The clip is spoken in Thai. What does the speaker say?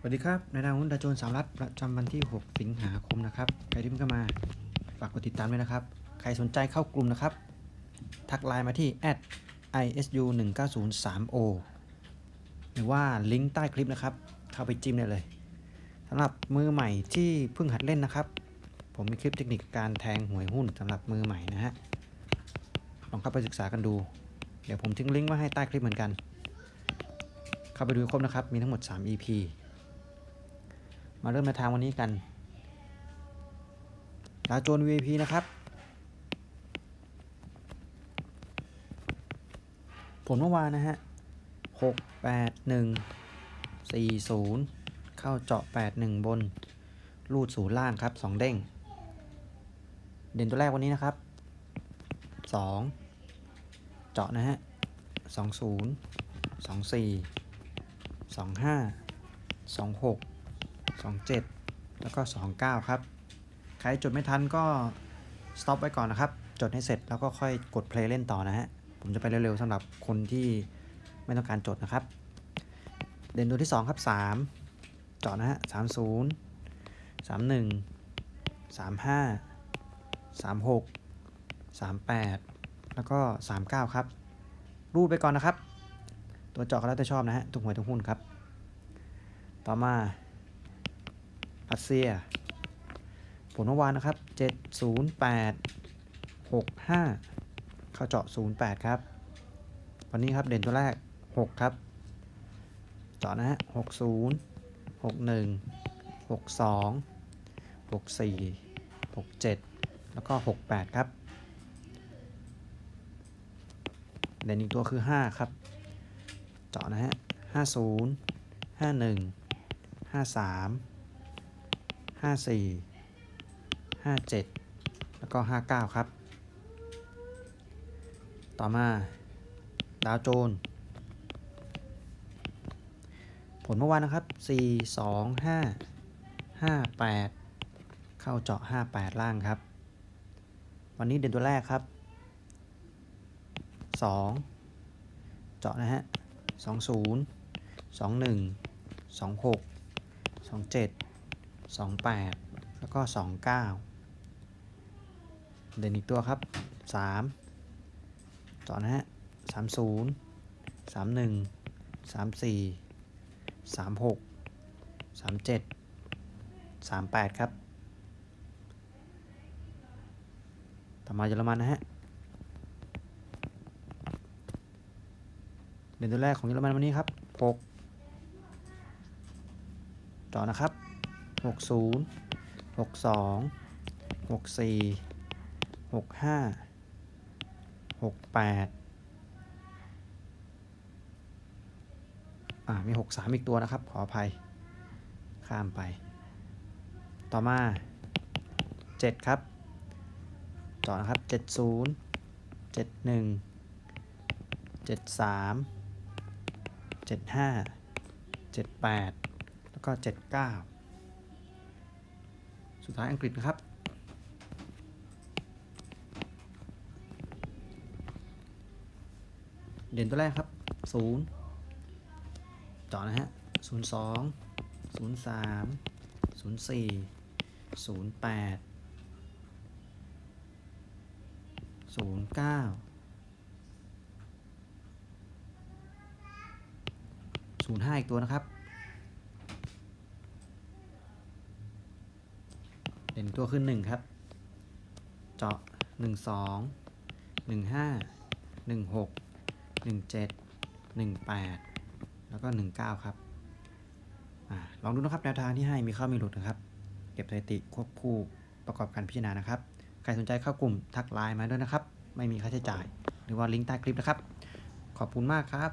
สวัสดีครับนายดาวหุ้นดาโจนสามรัฐประจำวันที่ 6 สิงหาคมนะครับใครที่เพิ่งเข้ามาฝากกดติดตามด้วยนะครับ ใครสนใจเข้ากลุ่มนะครับ ทักไลน์มาที่ @isu 1 9 0 3 o หรือว่าลิงก์ใต้คลิปนะครับ เข้าไปจิ้มได้เลยสำหรับมือใหม่ที่เพิ่งหัดเล่นนะครับ ผมมีคลิปเทคนิคการแทงหวยหุ้นสำหรับมือใหม่นะฮะลองเข้าไปศึกษากันดู เดี๋ยวผมทิ้งลิงก์ไว้ให้ใต้คลิปเหมือนกัน เข้าไปดูครบนะครับ มีทั้งหมด 3 EP มาเริ่มในทางวันนี้กันดาวโจน VIP นะครับ ผลเมื่อวานนะฮะ6 8 1 4 0เข้าเจาะ8 1บน รูดศูนย์ล่างครับ2เด้ง เด่นตัวแรกวันนี้นะครับ2เจาะนะฮะ2 0 2 4 2 5 2 6 27 แล้วก็ 29 ครับ ใครจดไม่ทันก็สต็อปไว้ก่อนนะครับ จดให้เสร็จแล้วก็ค่อยกด play เล่นต่อนะฮะ ผมจะไปเร็วๆสำหรับคนที่ไม่ต้องการจดนะครับ เด่นตัวที่ 2 ครับ3เจาะนะฮะ 30 31 35 36 38 แล้วก็ 39 ครับ รูดไปก่อนนะครับ ตัวเจาะก็แล้วแต่ชอบนะฮะทุกหวยทุกหุ้นครับ ต่อมา รัสเซีย ผลเมื่อวานนะครับ 708 65 เข้าเจาะ 08 ครับ วันนี้ครับเด่นตัวแรก 6 ครับ เจาะนะฮะ60 61 62 64 67 แล้วก็ 68 ครับ เด่นอีกตัวคือ 5 ครับเจาะนะฮะ 50 51 53 54 57 แล้วก็ 59 ครับ ต่อมา ดาวโจน ผลเมื่อวานนะครับ 4 2 5 58 เข้าเจาะ 58 ล่างครับ วันนี้เด่นตัวแรกครับ 2 เจาะนะฮะ 20 21 26 27 28 แล้วก็ 29 เด่นอีกตัวครับ 3 ต่อนะฮะ 30 31 34 36 37 38 ครับต่อมาเยอรมันนะฮะเด่นตัวแรกของเยอรมันวันนี้ครับ 6 ต่อนะครับ หกศูนย์หกสองหกสี่หกห้าหกแปดอ่า มีหกสามอีกตัวนะครับ ขออภัย ข้ามไป ต่อมาเจ็ดครับ ต่อนะครับเจ็ดศูนย์เจ็ดหนึ่งเจ็ดสามเจ็ดห้าเจ็ดแปดแล้วก็เจ็ดเก้า สุดท้ายอังกฤษนะครับ เด่นตัวแรกครับ0เจาะนะฮะ 02 03 04 08 09 05 อีกตัวนะครับ เด่นตัวขึ้นหนึ่งครับ เจาะหนึ่งสองหนึ่งห้าหนึ่งหกหนึ่งเจ็ดหนึ่งแปดแล้วก็หนึ่งเก้าครับอลองดูนะครับแนวทางที่ให้มีเข้ามีหลุดนะครับ เก็บสถิติควบคู่ประกอบการพิจารณานะครับ ใครสนใจเข้ากลุ่มทักไลน์มาด้วยนะครับ ไม่มีค่าใช้จ่าย หรือว่าลิงก์ใต้คลิปนะครับ ขอบคุณมากครับ